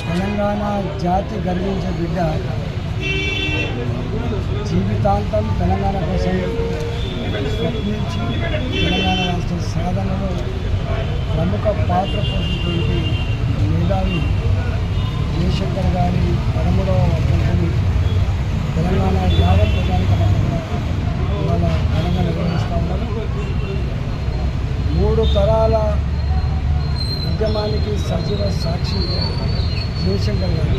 తెలంగాణ జాతి గర్వించే బిడ్డ జీవితాంతం తెలంగాణ కోసం స్వప్నించి తెలంగాణ రాష్ట్ర సాధనలో ప్రముఖ పాత్ర పోషించినటువంటి మేధావి జయశంకర్ గారి పదమూడవ వర్ధంతిని తెలంగాణ యావత్ ప్రజానిక ఇవాళ ఘనంగా నిర్వహిస్తూ ఉన్నారు మూడు తరాల ఉద్యమానికి సజీవ సాక్షి జయశంకర్ గారు.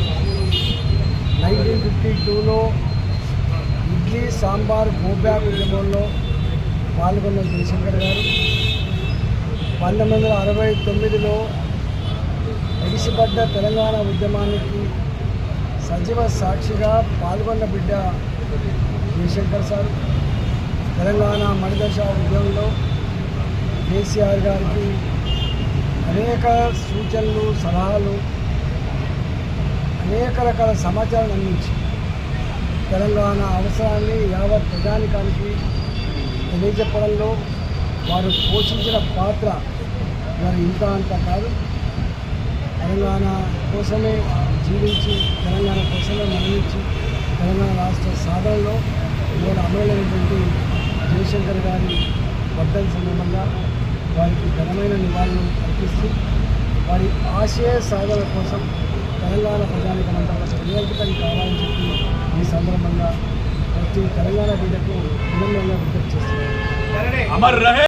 నైన్టీన్ ఫిఫ్టీ టూలో ఇడ్లీ సాంబార్ గోబ్యాగ్ ఉద్యమంలో పాల్గొన్న జయశంకర్ గారు. పంతొమ్మిది వందల అరవై తొమ్మిదిలో ఎగిసిపడ్డ తెలంగాణ ఉద్యమానికి సజీవ సాక్షిగా పాల్గొన్న బిడ్డ జయశంకర్ సార్. తెలంగాణ మణిదశ ఉద్యమంలో కేసీఆర్ గారికి అనేక సూచనలు సలహాలు అనేక రకాల సమాచారం అందించి తెలంగాణ అవసరాన్ని యావత్ ప్రజానికానికి తెలియజెప్పడంలో వారు పోషించిన పాత్ర మరి ఇంత అంత కాదు. తెలంగాణ కోసమే జీవించి తెలంగాణ కోసమే మరణించి తెలంగాణ రాష్ట్ర సాధనలో ఇవాళ అమలైనటువంటి జయశంకర్ గారి వర్ధన సందర్భంగా వారికి ఘనమైన నివాళులు అర్పిస్తూ వారి ఆశయ సాధన కోసం తెలంగాణ ప్రజానికమంతా నియంత్రితం కావాలని చెప్పి ఈ సందర్భంగా ప్రతి తెలంగాణ బిడ్డకు అభినందనలు విజ్ఞప్తి చేస్తున్నారు.